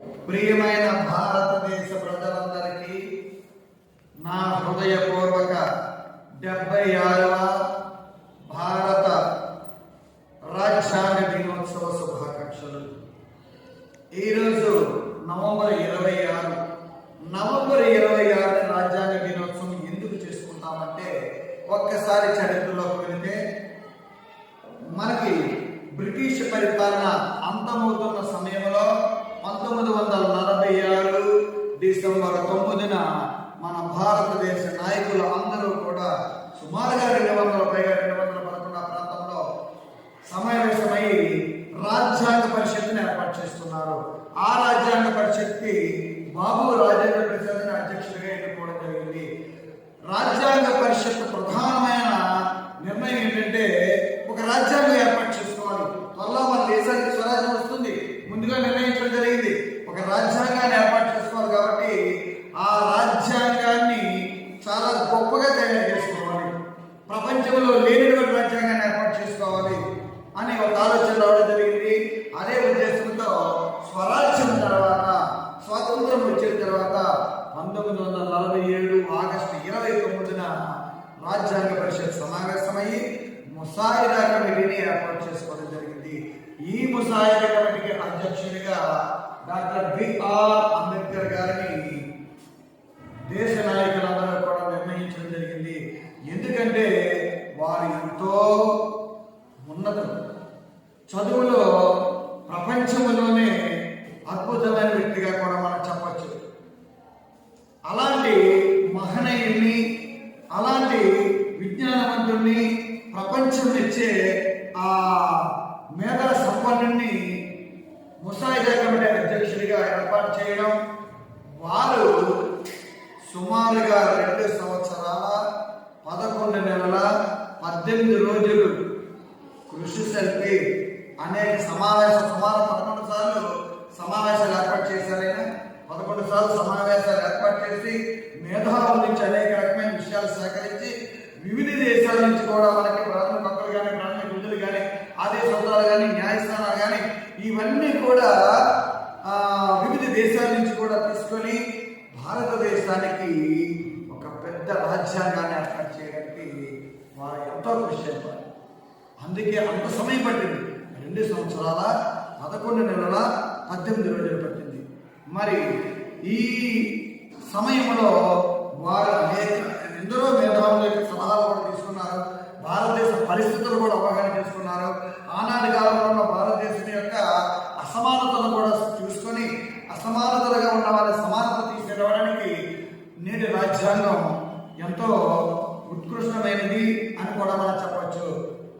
ప్రియమైన భారతదేశ ప్రజలందరికీ నా హృదయపూర్వక డెబ్బై ఆరవ భారత రాజ్యాంగ దినోత్సవ శుభాకాంక్షలు. ఈరోజు నవంబర్ ఇరవై ఆరు నవంబర్ ఇరవై ఆరు రాజ్యాంగ దినోత్సవం ఎందుకు చేసుకుంటామంటే ఒక్కసారి చరిత్రలోకి వెళితే మనకి బ్రిటిష్ పరిపాలన అంతమవుతున్న డిసెంబర్ తొమ్మిదిన మన భారతదేశ నాయకులు అందరూ కూడా సుమారుగా రెండు వందల పైగా రెండు వందల పదకొండు ఆ ప్రాంతంలో సమావేశమై రాజ్యాంగ పరిషత్ని ఏర్పాటు చేస్తున్నారు ఆ రాజ్యాంగ పరిషత్కి బాబు రాజేంద్ర ప్రసాద్ అధ్యక్షుడిగా ఎన్నుకోవడం జరిగింది రాజ్యాంగ పరిషత్ ప్రధానమైన నిర్ణయం ఏంటంటే ఒక రాజ్యాంగం ఏర్పాటు చేసుకోవాలి త్వరలో మన దేశానికి స్వరాజ్యం వస్తుంది ముందుగా నిర్ణయించడం జరిగింది ఒక రాజ్యాంగాన్ని ఏర్పాటు చేసుకోవాలి కాబట్టి ఆ రాజ్యాంగాన్ని చాలా గొప్పగా తయారు చేసుకోవాలి ప్రపంచంలో లేనిటువంటి రాజ్యాంగాన్ని ఏర్పాటు చేసుకోవాలి అని ఒక ఆలోచన రావడం జరిగింది అదే ఉద్దేశంతో స్వరాజ్యం తర్వాత స్వాతంత్రం వచ్చిన తర్వాత పంతొమ్మిది వందల నలభై ఏడు ఆగస్టు ఇరవై తొమ్మిదిన రాజ్యాంగ పరిషత్ సమావేశమయ్యి ముసాయిదా కమిటీని ఏర్పాటు చేసుకోవడం జరిగింది ఈ ముసాయిదా కమిటీకి అధ్యక్షుడిగా డాక్టర్ బిఆర్ అంబేద్కర్ గారిని దేశ నాయకులందరూ కూడా నిర్ణయించడం జరిగింది. ఎందుకంటే వారు ఎంతో ఉన్నతం చదువులో ప్రపంచంలోనే అద్భుతమైన వ్యక్తిగా కూడా మనం చెప్పాలి అలాంటి మహనీయుల్ని అలాంటి విజ్ఞానవంతుల్ని ప్రపంచం ఇచ్చే ఆ మేధల సంపన్నుని ముసాయిదా కమిటీ అధ్యక్షుడిగా ఏర్పాటు చేయడం వారు సుమారుగా రెండు సంవత్సరాల పదకొండు నెలల పద్దెనిమిది రోజులు కృషి అనేక సమావేశ సుమారు పదకొండు సార్లు సమావేశాలు ఏర్పాటు చేశారు ఆయన. పదకొండు సార్లు సమావేశాలు ఏర్పాటు చేసి మేధావుల నుంచి అనేక రకమైన విషయాలు సేకరించి వివిధ దేశాల నుంచి కూడా మనకి ప్రాథమిక హక్కులు కానీ ప్రాథమిక విధులు కానీ ఆదేశ సూత్రాలు కానీ న్యాయస్థానాలు కానీ ఇవన్నీ కూడా ఆ, వివిధ దేశాల నుంచి కూడా తీసుకొని భారతదేశానికి ఒక పెద్ద రాజ్యాంగాన్ని ఏర్పాటు చేయడానికి వారు ఎంతో కృషి చేశారు అందుకే అంత సమయం పట్టింది. రెండు సంవత్సరాల పదకొండు నెలల పద్దెనిమిది రోజులు పట్టింది. మరి ఈ సమయంలో వారు అనేక ఎందరో మేధావుల యొక్క సలహాలు కూడా తీసుకున్నారు. భారతదేశ పరిస్థితులు కూడా అవగాహన చేసుకున్నారు ఆనాటి కాలంలో ఉన్న భారతదేశం యొక్క అసమానతలు కూడా చూసుకొని అసమానతలుగా ఉన్న వాళ్ళ సమానత తీసుకురావడానికి నేటి రాజ్యాంగం ఎంతో ఉత్కృష్టమైనది అని కూడా మనం చెప్పవచ్చు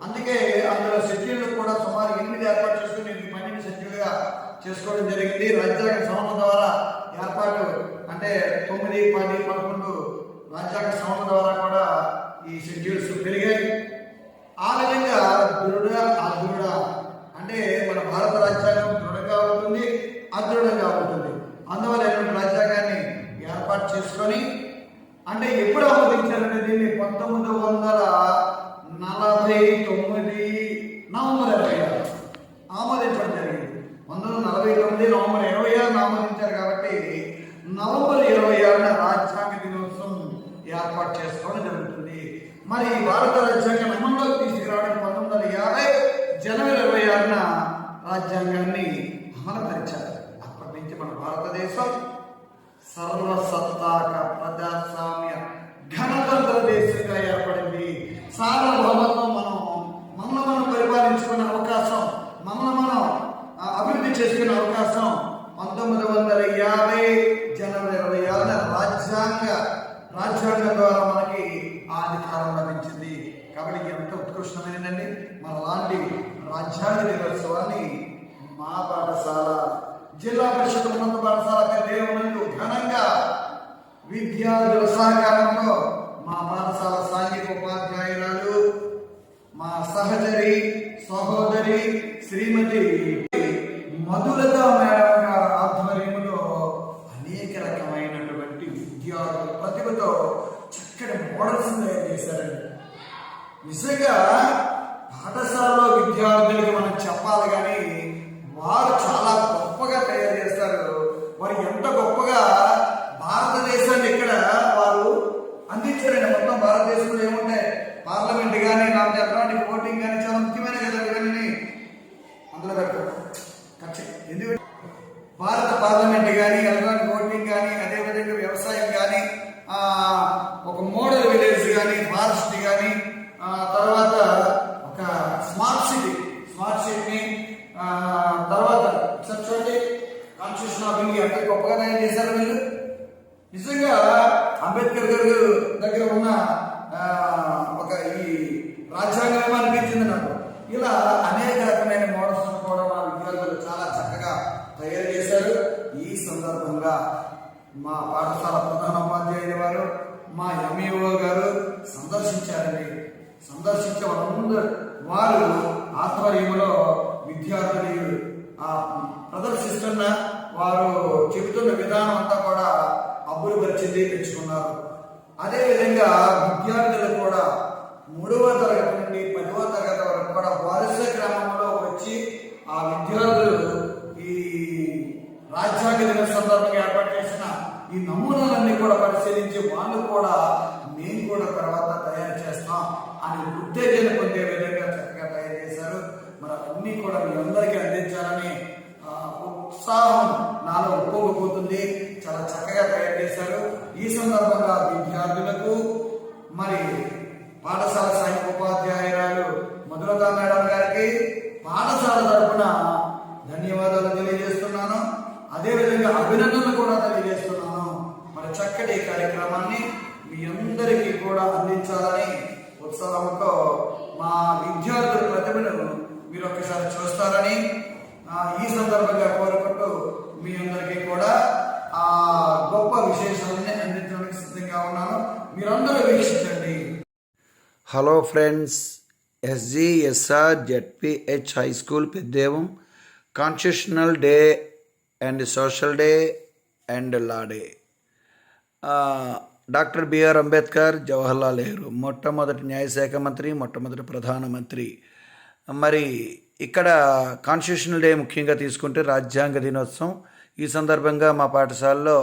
అందుకే అందులో షెడ్యూల్ కూడా సుమారు ఎనిమిది ఏర్పాటు చేసుకుని ఇది పన్నెండు షెడ్యూల్గా చేసుకోవడం జరిగింది. రాజ్యాంగ సవరణ ద్వారా ఏర్పాటు అంటే తొమ్మిది పది పదకొండు రాజ్యాంగ సవరణ ద్వారా కూడా ఈ షెడ్యూల్స్ పెరిగాయి. ఆ విధంగా దృఢ అదృఢ అంటే మన భారత రాజ్యాంగం దృఢంగా ఉంటుంది అదృఢంగా ఉంటుంది. అందువల్ల రాజ్యాంగాన్ని ఏర్పాటు చేసుకొని అంటే ఎప్పుడు ఆమోదించారంటే దీన్ని పంతొమ్మిది వందల నలభై తొమ్మిది నవంబర్ ఇరవై ఆరు ఆమోదించడం జరిగింది పంతొమ్మిది వందల నలభై తొమ్మిది నవంబర్ ఇరవై ఆరున ఆమోదించారు కాబట్టి నవంబర్ ఇరవై ఆరున రాజ్యాంగ దినోత్సవం ఏర్పాటు చేసుకోవడం జరుగుతుంది మరి ఈ భారత రాజ్యాంగం అమల్లోకి తీసుకురావడానికి పంతొమ్మిది వందల యాభై జనవరి ఇరవై ఆరున రాజ్యాంగాన్ని అమలుపరిచారు అప్పటి నుంచి మన భారతదేశం సర్వసత్తాక ప్రజాస్వామ్య గణతంత్ర దేశంగా ఏర్పడింది. సార్వభౌమత్వం మనం మనల్ని మనం పరిపాలించుకునే అవకాశం మనల్ని మనం అభివృద్ధి చేసుకునే అవకాశం పంతొమ్మిది వందల యాభై జనవరి ఇరవై ఆరున రాజ్యాంగ రాజ్యాంగం ద్వారా మనకి ఆ అధికారం లభించింది. కాబట్టి ఎంత ఉత్కృష్టమైనదండి. మన లాంటి రాజ్యాంగ దినోత్సవాన్ని మా పాఠశాల జిల్లా పరిషత్ ఉన్నత పాఠశాల పెద్ద ఘనంగా విద్యార్థుల సహకారంలో మా పాఠశాల సాంఘిక ఉపాధ్యాయురాలు మా సహచరి సహోదరి శ్రీమతి మధులత మేడం గారి ఆధ్వర్యంలో అనేక రకమైనటువంటి విద్యార్థుల ప్రతిభతో చక్కటి మోడల్స్ తయారు చేశారండి. నిజంగా పాఠశాలలో విద్యార్థులకు మనం చెప్పాలి కానీ వారు చాలా గొప్పగా తయారు చేస్తారు మరి ఎంత గొప్పగా భారతదేశాన్ని ఇక్కడ వారు అందించారండి. మొత్తం భారతదేశంలో ఏముంటాయి? పార్లమెంట్ కానీ నాకు ఎలక్ట్రానిక్ ఓటింగ్ కానీ చాలా ముఖ్యమైన కదా ఇవన్నీ అందులో పెడతారు కక్ష ఎందుకంటే భారత పార్లమెంట్ కానీ ఎలక్ట్రానిక్ ఓటింగ్ కానీ అదేవిధంగా వ్యవసాయం కానీ ఆ, ఒక మోడల్ విలేజ్ కానీ ఫారెస్ట్ కానీ ఆ, తర్వాత ఒక స్మార్ట్ సిటీ స్మార్ట్ సిటీని ఆ, తర్వాత ఒకసారి చూడండి కాన్స్టిట్యూషన్ ఆఫ్ ఇండియా ఎంత గొప్పగా తయారు చేశారు వీళ్ళు నిజంగా అంబేద్కర్ గారు దగ్గర ఉన్న ఒక ఈ రాజ్యాంగం అనిపించింది నాకు. ఇలా అనేక రకమైన మోడల్స్ కూడా మా విద్యార్థులు చాలా చక్కగా తయారు చేశారు. ఈ సందర్భంగా మా పాఠశాల ప్రధాన వారు మా ఎంఈఓ గారు సందర్శించారండి. సందర్శించే వాళ్ళందరూ వారు ఆధ్వర్యంలో విద్యార్థులు ప్రదర్శిస్తున్న వారు చెబుతున్న విధానం అంతా కూడా అబ్బులు పరిచింది పెంచుకున్నారు అదేవిధంగా విద్యార్థులు కూడా మూడవ తరగతి నుండి పదవ తరగతి వరకు కూడా వరుస క్రమంలో వచ్చి ఆ విద్యార్థులు ఈ రాజ్యాంగ దిన సందర్భంగా ఏర్పాటు చేసిన ఈ నమూనాలన్నీ కూడా పరిశీలించి వాళ్ళు కూడా మేము కూడా తర్వాత తయారు చేస్తాం అని ఉత్తేజన పొందే విధంగా చక్కగా తయారు చేశారు. మరి అన్నీ కూడా మీ అందరికీ చక్కటి కార్యక్రమాన్ని మీ అందరికీ కూడా అందించాలని ఉత్సాహంతో మా విద్యార్థుల ప్రతిభను మీరు ఒకసారి చూస్తారని ఈ సందర్భంగా కోరుకుంటూ మీ అందరికీ కూడా ఆ గొప్ప విశేషాలని అందించడానికి సిద్ధంగా ఉన్నాను. మీరందరూ వీక్షించండి. Hello friends SGSR ZPH high school Peddevam constitutional day and social day and law day doctor BR Ambedkar Jawaharlal Nehru మొట్టమొదటి న్యాయశాఖ మంత్రి మొట్టమొదటి ప్రధానమంత్రి. మరి ఇక్కడ కాన్స్టిట్యూషనల్ డే ముఖ్యంగా తీసుకుంటే రాజ్యాంగ దినోత్సవం. ఈ సందర్భంగా మా పాఠశాలలో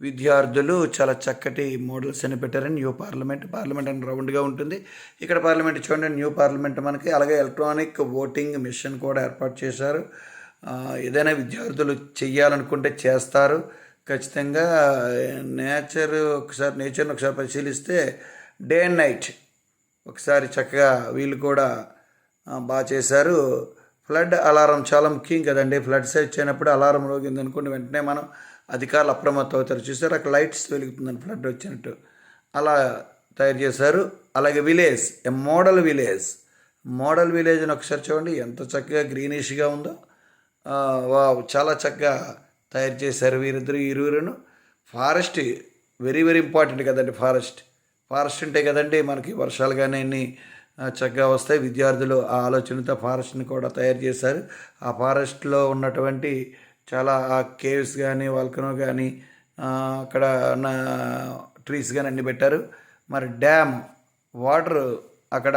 విద్యార్థులు చాలా చక్కటి మోడల్స్ అని పెట్టారని న్యూ పార్లమెంట్ పార్లమెంట్ అని రౌండ్గా ఉంటుంది. ఇక్కడ పార్లమెంట్ చూడండి న్యూ పార్లమెంట్ మనకి అలాగే ఎలక్ట్రానిక్ ఓటింగ్ మిషన్ కూడా ఏర్పాటు చేశారు. ఏదైనా విద్యార్థులు చేయాలనుకుంటే చేస్తారు. ఖచ్చితంగా నేచర్ ఒకసారి నేచర్ని ఒకసారి పరిశీలిస్తే డే అండ్ నైట్ ఒకసారి చక్కగా వీళ్ళు కూడా బాగా చేశారు. ఫ్లడ్ అలారం చాలా ముఖ్యం కదండి. ఫ్లడ్స్ వచ్చినప్పుడు అలారం రోగింది అనుకోండి వెంటనే మనం అధికారులు అప్రమత్తం అవుతారు. చూసారు? అక్కడ లైట్స్ వెలుగుతుందని ఫ్లడ్ వచ్చినట్టు. అలా తయారు చేశారు. అలాగే village a model village. Model village అని ఒకసారి చూడండి ఎంత చక్కగా గ్రీనిష్గా ఉందో. వావ్ చాలా చక్కగా తయారు చేశారు వీరిద్దరు ఇరువురును. ఫారెస్ట్ వెరీ వెరీ ఇంపార్టెంట్ కదండి ఫారెస్ట్. ఫారెస్ట్ ఉంటే కదండి మనకి వర్షాలు కానీ అన్నీ చక్కగా వస్తాయి. విద్యార్థులు ఆ ఆలోచనతో ఫారెస్ట్ని కూడా తయారు చేశారు. ఆ ఫారెస్ట్లో ఉన్నటువంటి చాలా ఆ కేవ్స్ కానీ వాల్కనో కానీ అక్కడ ఉన్న ట్రీస్ కానీ అన్ని పెట్టారు. మరి డ్యామ్ వాటర్ అక్కడ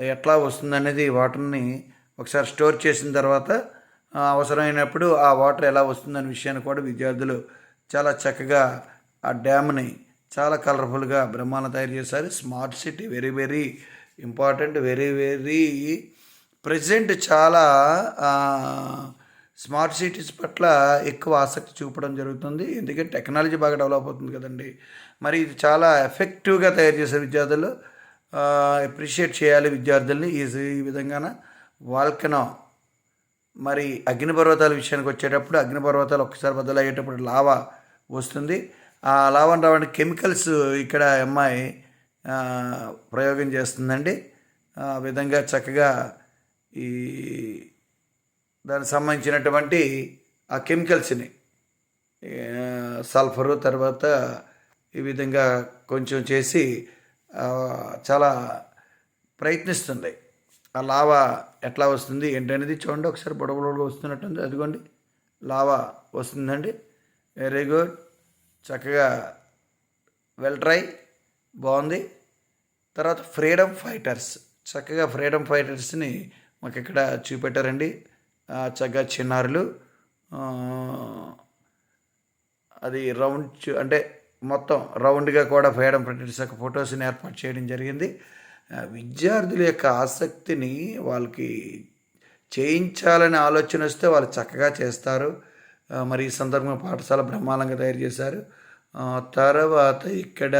ఎట్లా వస్తుందనేది వాటర్ని ఒకసారి స్టోర్ చేసిన తర్వాత అవసరమైనప్పుడు ఆ వాటర్ ఎలా వస్తుందనే విషయాన్ని కూడా విద్యార్థులు చాలా చక్కగా ఆ డ్యామ్ని చాలా కలర్ఫుల్గా బ్రహ్మాండ తయారు చేశారు. Smart city very very important very very present చాలా స్మార్ట్ సిటీస్ పట్ల ఎక్కువ ఆసక్తి చూపడం జరుగుతుంది. ఎందుకంటే టెక్నాలజీ బాగా డెవలప్ అవుతుంది కదండి. మరి ఇది చాలా ఎఫెక్టివ్గా తయారు చేసే విద్యార్థులు అప్రిషియేట్ చేయాలి విద్యార్థుల్ని. ఈ ఈ విధంగాన వాల్కనో మరి అగ్నిపర్వతాల విషయానికి వచ్చేటప్పుడు అగ్నిపర్వతాలు ఒక్కసారి బదులయ్యేటప్పుడు లావా వస్తుంది. ఆ లావాను రావడానికి కెమికల్స్ ఇక్కడ అమ్మాయి ప్రయోగం చేస్తుందండి. ఆ విధంగా చక్కగా ఈ దానికి సంబంధించినటువంటి ఆ కెమికల్స్ని సల్ఫరు తర్వాత ఈ విధంగా కొంచెం చేసి చాలా ప్రయత్నిస్తుంది. ఆ లావా ఎట్లా వస్తుంది ఏంటనేది చూడండి. ఒకసారి బుడబుడగా వస్తున్నట్టుంది అదిగోండి లావా వస్తుందండి వెరీ గుడ్ చక్కగా వెల్ ట్రై బాగుంది తర్వాత ఫ్రీడమ్ ఫైటర్స్ చక్కగా ఫ్రీడమ్ ఫైటర్స్ని మాకు ఇక్కడ చూపెట్టారండి చక్కగా చిన్నారులు అది రౌండ్ అంటే మొత్తం రౌండ్గా కూడా ఫ్రీడమ్ ఫైటర్స్ యొక్క ఫొటోస్ని ఏర్పాటు చేయడం జరిగింది విద్యార్థుల యొక్క ఆసక్తిని వాళ్ళకి చేయించాలనే ఆలోచన వస్తే వాళ్ళు చక్కగా చేస్తారు. మరి ఈ సందర్భంగా పాఠశాల బ్రహ్మాండంగా తయారు చేశారు. తర్వాత ఇక్కడ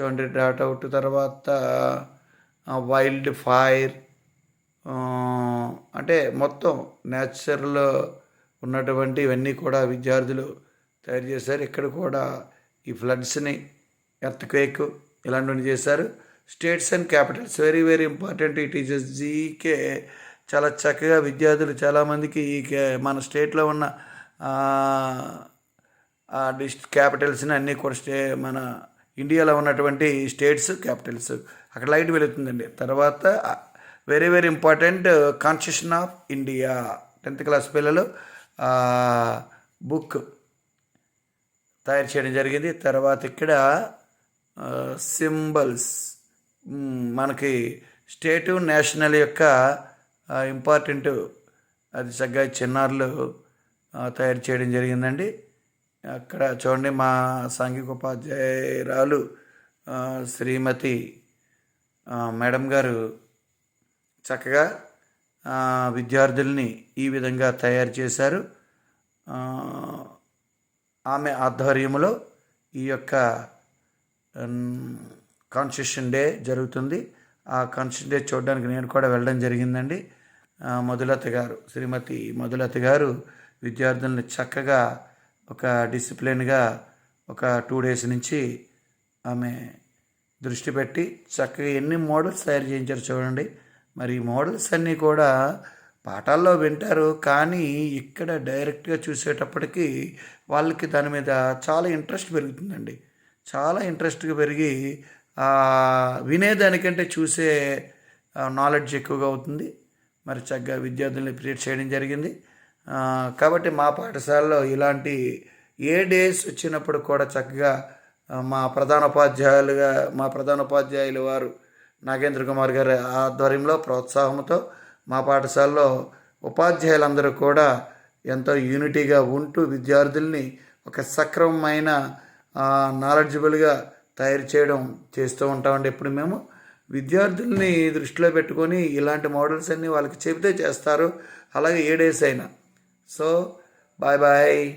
చూడండి డాట్ అవుట్ తర్వాత వైల్డ్ ఫైర్ అంటే మొత్తం నేచర్లో ఉన్నటువంటి ఇవన్నీ కూడా విద్యార్థులు తయారు చేశారు. ఇక్కడ కూడా ఈ ఫ్లడ్స్ని ఎర్త్ క్వేక్ ఇలాంటివన్నీ చేశారు. States and capitals. Very very important ఈ టీచర్స్ జీకే చాలా చక్కగా విద్యార్థులు చాలామందికి ఈ కే- మన స్టేట్లో ఉన్న ఆ, క్యాపిటల్స్ని అన్నీ కూడా స్టే మన ఇండియాలో ఉన్నటువంటి స్టేట్స్ క్యాపిటల్స్ అక్కడ లైట్ వెళుతుందండి తర్వాత very very important constitution of India tenth class పిల్లలు బుక్ తయారు చేయడం జరిగింది. తర్వాత ఇక్కడ సింబల్స్ మనకి స్టేటు నేషనల్ యొక్క ఇంపార్టెంట్ అది చక్కగా చిన్నారులు తయారు చేయడం జరిగిందండి. అక్కడ చూడండి మా సాంఘిక ఉపాధ్యాయురాలు శ్రీమతి మేడం గారు చక్కగా విద్యార్థుల్ని ఈ విధంగా తయారు చేశారు. ఆమె ఆధ్వర్యంలో ఈ యొక్క కాన్స్టిట్యూషన్ డే జరుగుతుంది. ఆ కాన్స్టిట్యూషన్ డే చూడడానికి నేను కూడా వెళ్ళడం జరిగిందండి. మధులత గారు శ్రీమతి మధులత గారు విద్యార్థుల్ని చక్కగా ఒక డిసిప్లిన్గా ఒక టూ డేస్ నుంచి ఆమె దృష్టి పెట్టి చక్కగా ఎన్ని మోడల్స్ తయారు చేయించారు చూడండి. మరి ఈ మోడల్స్ అన్నీ కూడా పాఠాల్లో వింటారు. కానీ ఇక్కడ డైరెక్ట్గా చూసేటప్పటికి వాళ్ళకి దాని మీద చాలా ఇంట్రెస్ట్ పెరుగుతుందండి. చాలా ఇంట్రెస్ట్గా పెరిగి వినేదానికంటే చూసే నాలెడ్జ్ ఎక్కువగా అవుతుంది. మరి చక్కగా విద్యార్థుల్ని క్రియేట్ చేయడం జరిగింది. కాబట్టి మా పాఠశాలలో ఇలాంటి ఏ డేస్ వచ్చినప్పుడు కూడా చక్కగా మా ప్రధానోపాధ్యాయులుగా మా ప్రధానోపాధ్యాయులు వారు నాగేంద్ర కుమార్ గారి ఆధ్వర్యంలో ప్రోత్సాహంతో మా పాఠశాలలో ఉపాధ్యాయులందరూ కూడా ఎంతో యూనిటీగా ఉంటూ విద్యార్థుల్ని ఒక సక్రమమైన నాలెడ్జబుల్గా తయారు చేయడం చేస్తూ ఉంటామండి. ఎప్పుడు మేము విద్యార్థుల్ని దృష్టిలో పెట్టుకొని ఇలాంటి మోడల్స్ అన్నీ వాళ్ళకి చెబితే చేస్తారు. అలాగే ఏ డేస్ అయినా. So bye bye.